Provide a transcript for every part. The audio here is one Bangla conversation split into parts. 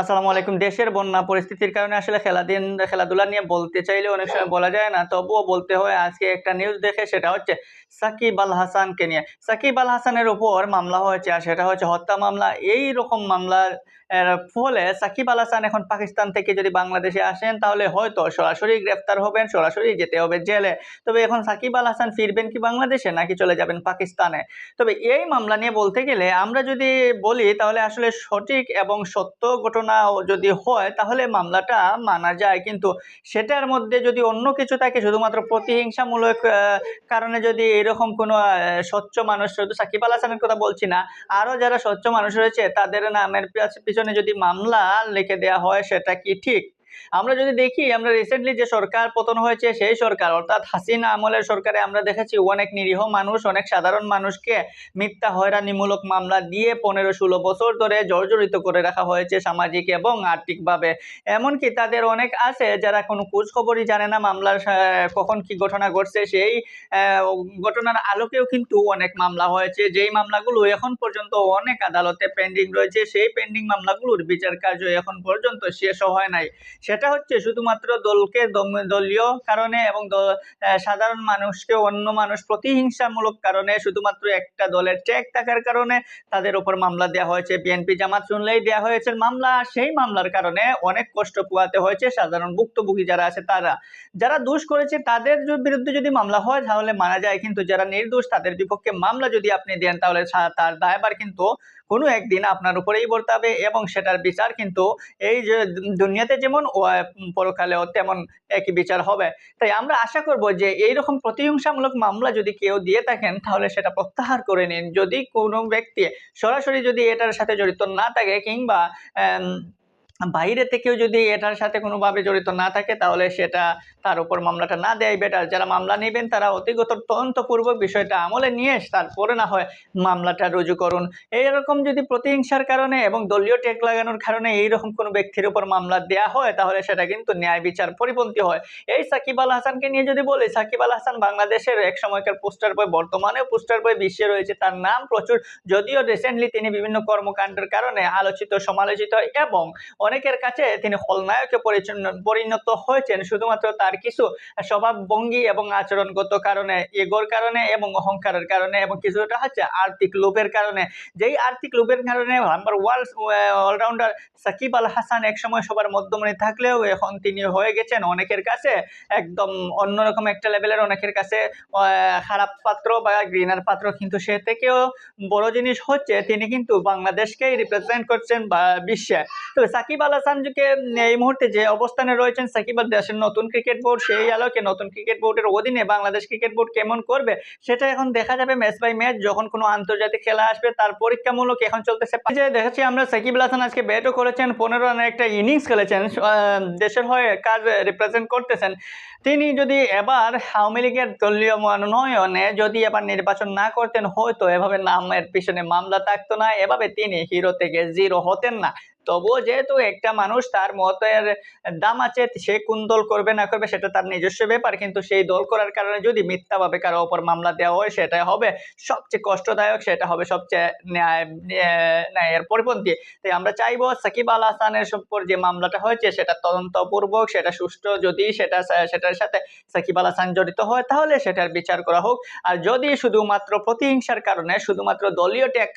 আসসালামু আলাইকুম। দেশের বন্যা পরিস্থিতির কারণে আসলে খেলাদিন খেলাধুলা নিয়ে বলতে চাইলে অনেক সময় বলা যায় না। তবুও বলতে হয়, আজকে একটা নিউজ দেখে সেটা হচ্ছে সাকিব আল হাসানকে নিয়ে। সাকিব আল হাসানের উপর মামলা হয়েছে আর সেটা হচ্ছে হত্যা মামলা। এই রকম মামলার ফলে সাকিব আল হাসান এখন পাকিস্তান থেকে যদি বাংলাদেশে আসেন, তাহলে হয়তো সরাসরি গ্রেফতার হবেন, সরাসরি যেতে হবে জেলে। তবে এখন সাকিব আল হাসান ফিরবেন কি বাংলাদেশে, নাকি চলে যাবেন পাকিস্তানে? তবে এই মামলা নিয়ে বলতে গেলে আমরা যদি বলি, তাহলে আসলে সঠিক এবং সত্য ঘটনা যদি হয়, তাহলে মামলাটা মানা যায়। কিন্তু সেটার মধ্যে যদি অন্য কিছু থাকে, শুধুমাত্র প্রতিহিংসামূলক কারণে যদি এরকম কোনো স্বচ্ছ মানুষ, শুধু সাকিব আল হাসানের কথা বলছি না আরও যারা স্বচ্ছ মানুষ রয়েছে, তাদের নামের পিছনে যদি মামলা লিখে দেওয়া হয়, সেটা কি ঠিক? আমরা যদি দেখি, আমরা রিসেন্টলি যে সরকার পতন হয়েছে, সেই সরকার, অর্থাৎ হাসিনা আমলের সরকারে আমরা দেখেছি অনেক নিরীহ মানুষ, অনেক সাধারণ মানুষকে মিথ্যা, হয়রানিমূলক মামলা দিয়ে পনেরো ষোলো বছর ধরে জর্জরিত করে রাখা হয়েছে সামাজিক এবং আর্থিকভাবে। এমনকি তাদের অনেক আছে যারা কোনো খোঁজ খবরই জানে না মামলার কখন কি ঘটনা ঘটছে, সেই ঘটনার আলোকেও কিন্তু অনেক মামলা হয়েছে। যেই মামলাগুলো এখন পর্যন্ত অনেক আদালতে পেন্ডিং রয়েছে, সেই পেন্ডিং মামলাগুলোর বিচার কার্য এখন পর্যন্ত শেষ হয় নাই। সেটা হচ্ছে শুধুমাত্র দলকে দলীয় কারণে এবং সাধারণ মানুষকে অন্য মানুষ প্রতিহিংসামূলক কারণে শুধুমাত্র একটা দলের ট্যাগ থাকার কারণে তাদের উপর মামলা দেওয়া হয়েছে। বিএনপি জামাত শুনলেই দেওয়া হয়েছে মামলা, সেই মামলার কারণে অনেক কষ্ট পোয়াতে হয়েছে সাধারণ ভুক্তভোগী যারা আছে তারা। যারা দোষ করেছে তাদের বিরুদ্ধে যদি মামলা হয় তাহলে মানা যায়, কিন্তু যারা নির্দোষ তাদের বিপক্ষে মামলা যদি আপনি দেন তাহলে তার দায়ভার কিন্তু কোনো একদিন আপনার উপরেই বর্তাবে এবং সেটার বিচার কিন্তু এই যে দুনিয়াতে যেমন পরকালেও তেমন একই বিচার হবে। তাই আমরা আশা করব যে এই রকম প্রতিহিংসামূলক মামলা যদি কেউ দিয়ে থাকেন, তাহলে সেটা প্রত্যাহার করে নিন। যদি কোনো ব্যক্তি সরাসরি যদি এটার সাথে জড়িত না থাকে কিংবা বাইরে থেকেও যদি এটার সাথে কোনোভাবে জড়িত না থাকে, তাহলে সেটা তার উপর মামলাটা না দেয় বেটার যারা মামলা নেবেন, তারা অতিগত তদন্তপূর্বক বিষয়টা আমলে নিয়ে তারপরে না হয় মামলাটা রুজু করুন। এইরকম যদি প্রতিহিংসার কারণে এবং দলীয় টেক লাগানোর কারণে এইরকম কোনো ব্যক্তির উপর মামলা দেয়া হয়, তাহলে সেটা কিন্তু ন্যায় বিচার পরিপন্থী হয়। এই সাকিব আল হাসানকে নিয়ে যদি বলি, সাকিব আল হাসান বাংলাদেশের এক সময়কার পোস্টার বয়, বর্তমানেও পোস্টার বয় বিশ্বে রয়েছে। তার নাম প্রচুর। যদিও রিসেন্টলি তিনি বিভিন্ন কর্মকাণ্ডের কারণে আলোচিত, সমালোচিত এবং অনেকের কাছে তিনি খলনায়কে পরিণত হয়েছেন। শুধুমাত্র তার কিছু স্বভাব ভঙ্গি এবং আচরণগত কারণে, এগোর কারণে এবং অহংকারের কারণে এবং কিছুটা হচ্ছে আর্থিক লোভের কারণে। যেই আর্থিক লোভের কারণে number world allrounder Shakib Al Hasan একসময় সবার মধ্যমণি থাকলেও এখন তিনি হয়ে গেছেন অনেকের কাছে একদম অন্যরকম একটা লেভেলের অনেকের কাছে খারাপ পাত্র বা গ্রিনার পাত্র। কিন্তু সে থেকেও বড় জিনিস হচ্ছে, তিনি কিন্তু বাংলাদেশকেই রিপ্রেজেন্ট করছেন বা বিশ্বে। তবে সাকিব আল হাসানকে এই মুহূর্তে যে অবস্থানে রয়েছেন, সাকিব আল দেশের নতুন ক্রিকেট বোর্ড, সেই আলোকে নতুন ক্রিকেট বোর্ডের অধীনে বাংলাদেশ ক্রিকেট বোর্ড কেমন করবে, সেটা এখন দেখা যাবে ম্যাচ বাই ম্যাচ, যখন কোনো আন্তর্জাতিক খেলা আসবে, তার পরীক্ষামূলক এখন চলতেছে। যে দেখেছি আমরা, সাকিব আল হাসান আজকে ব্যাটও করেছেন, পনেরো রানের একটা ইনিংস খেলেছেন দেশের হয়ে কাজ রিপ্রেজেন্ট করতেছেন। তিনি যদি এবার আওয়ামী লীগের দলীয় মনোনয়নে যদি এবার নির্বাচন না করতেন, হয়তো এভাবে নামের পিছনে মামলা থাকতো না, এভাবে তিনি হিরো থেকে জিরো হতেন না। তবুও যেহেতু একটা মানুষ তার মতের দাম আছে, সে কোন দল করবে না করবে সেটা তার নিজস্ব ব্যাপার, কিন্তু সেই দল করার কারণে যদি মিথ্যাভাবে কারও ওপর মামলা দেওয়া হয় সেটা হবে সবচেয়ে কষ্টদায়ক, সেটা হবে সবচেয়ে ন্যায় ন্যায়- ন্যায়ের পরিপন্থী। তাই আমরা চাইব সাকিব আল হাসানের উপর যে মামলাটা হয়েছে, সেটা তদন্তপূর্বক, সেটা সুষ্ঠু, যদি সেটা সেটার সাথে সাকিব আল হাসান জড়িত হয়, তাহলে সেটার বিচার করা হোক। আর যদি শুধুমাত্র প্রতিহিংসার কারণে, শুধুমাত্র দলীয় ট্যাগ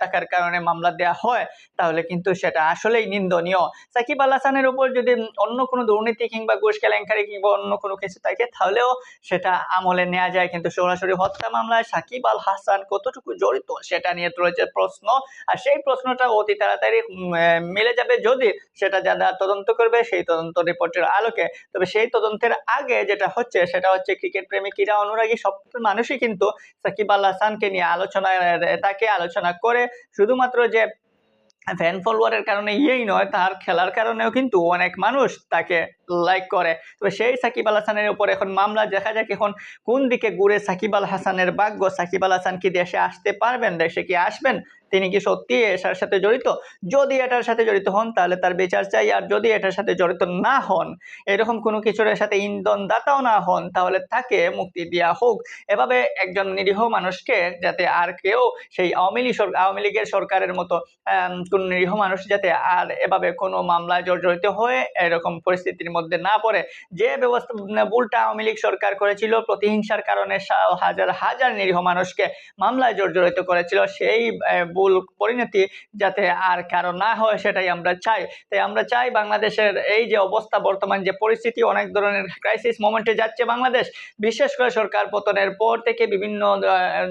থাকার কারণে মামলা দেওয়া হয়, তাহলে কিন্তু সেটা আসলেই নিন্দনীয়। সাকিব আল হাসানের উপর যদি অন্য কোনো দুর্নীতি কিংবা ঘুষ কেলেঙ্কারি কিংবা অন্য কোনো কিছু থাকে, তাহলেও সেটা আমলে নেওয়া যায়। কিন্তু সরাসরি হত্যা মামলায় সাকিব আল হাসান কতটুকু জড়িত, সেটা নিয়ে রয়েছে প্রশ্ন। আর সেই প্রশ্নটা অতি তাড়াতাড়ি মিলে যাবে যদি সেটা যারা তদন্ত করবে সেই তদন্ত রিপোর্টের আলোকে। তবে সেই তদন্তের আগে যেটা হচ্ছে, সেটা হচ্ছে ক্রিকেট প্রেমী ক্রীড়া অনুরাগী সব মানুষই কিন্তু সাকিব আল হাসানকে নিয়ে আলোচনা তাকে আলোচনা করে শুধুমাত্র যে ফ্যান ফলোয়ারের কারণে ইয়েই নয় তার খেলার কারণেও কিন্তু অনেক মানুষ তাকে লাইক করে তবে সেই সাকিব আল হাসানের উপর এখন মামলা, দেখা যাক এখন কোন দিকে ঘুরে সাকিব আল হাসানের ভাগ্য। সাকিব আল হাসান কি দেশে আসতে পারবেন, দেশে কি আসবেন? তিনি কি সত্যি এটার সাথে জড়িত? যদি এটার সাথে জড়িত হন, তাহলে তার বিচার চাই। আর যদি এটার সাথে জড়িত না হন, এরকম কোনো কিছুর সাথে ইন্ধন দাতাও না হন, তাহলে তাকে মুক্তি দেওয়া হোক। এভাবে একজন নিরীহ মানুষকে যাতে আর কেউ সেই আওয়ামী লীগ আওয়ামী লীগের সরকারের মতো কোন নিরীহ মানুষ যাতে আর এভাবে কোনো মামলায় জর্জরিত হয়ে এরকম পরিস্থিতির মধ্যে না পড়ে, যে ব্যবস্থা ভুলটা আওয়ামী লীগ সরকার করেছিল, প্রতিহিংসার কারণে হাজার হাজার নিরীহ মানুষকে মামলায় জর্জরিত করেছিল, সেই ভুল পরিণতি যাতে আর কারও না হয় সেটাই আমরা চাই। তাই আমরা চাই বাংলাদেশের এই যে অবস্থা, বর্তমান যে পরিস্থিতি, অনেক ধরনের ক্রাইসিস মোমেন্টে যাচ্ছে বাংলাদেশ। বিশেষ করে সরকার পতনের পর থেকে বিভিন্ন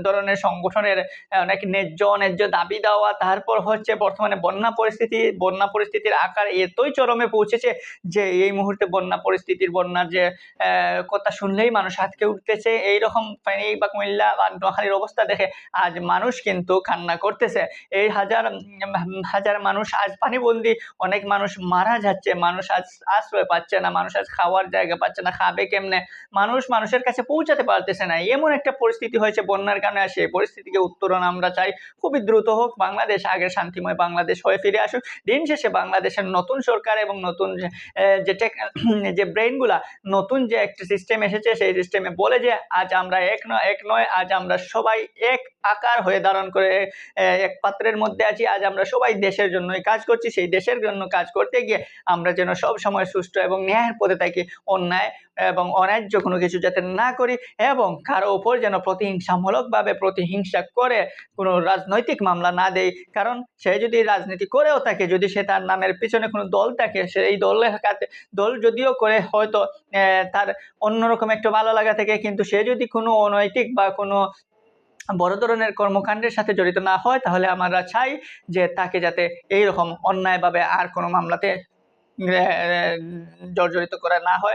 ধরনের সংগঠনের অনেক ন্যায্য ন্যায্য দাবি দেওয়া, তারপর হচ্ছে বর্তমানে বন্যা পরিস্থিতি, বন্যা পরিস্থিতির আকার এতই চরমে পৌঁছেছে যে এই মুহূর্তে বন্যা, পরিস্থিতির বন্যার যে কথা শুনলেই মানুষ হাতকে উঠতেছে। এইরকম ফেনী বা কুমিল্লা বা নোয়াখালীর অবস্থা দেখে আজ মানুষ কিন্তু কান্না করতেছে। এই হাজার হাজার মানুষ আজ পানিবন্দি, অনেক মানুষ মারা যাচ্ছে। মানুষ আজ আশ্রয় পাচ্ছে না, মানুষ আজ খাওয়ার জায়গা পাচ্ছে না, খাবে কেমনে? মানুষ মানুষের কাছে পৌঁছাতে পারতেছে না। এমন একটা পরিস্থিতি হয়েছে বন্যার কারণে সেই পরিস্থিতিকে উত্তরণ আমরা চাই খুবই দ্রুত হোক। বাংলাদেশ আগের শান্তিময় বাংলাদেশ হয়ে ফিরে আসুক। দিন শেষে বাংলাদেশের নতুন সরকার এবং নতুন যে যে ব্রেনগুলা নতুন যে একটা সিস্টেম এসেছে, সেই সিস্টেমে বলে যে, আজ আমরা এক নয় এক নয়, আজ আমরা সবাই এক আকার হয়ে ধারণ করে এক পাত্রের মধ্যে আছি। আজ আমরা সবাই দেশের জন্যই কাজ করছি। সেই দেশের জন্য কাজ করতে গিয়ে আমরা যেন সব সময় সুষ্ঠু এবং ন্যায়ের পথে থাকি। অন্যায় এবং অন্যায্য কোনো কিছু যাতে না করি এবং কারও ওপর যেন প্রতিহিংসামূলকভাবে প্রতিহিংসা করে কোনো রাজনৈতিক মামলা না দেয় কারণ সে যদি রাজনীতি করেও থাকে, যদি সে তার নামের পিছনে কোনো দল থাকে, সে এই দলের কাছে দল যদিও করে হয়তো তার অন্যরকম একটু ভালো লাগা থেকে, কিন্তু সে যদি কোনো অনৈতিক বা কোনো বড় ধরনের কর্মকাণ্ডের সাথে জড়িত না হয়, তাহলে আমরা চাই যে তাকে যাতে এইরকম অন্যায়ভাবে আর কোনো মামলাতে জর্জরিত করা না হয়।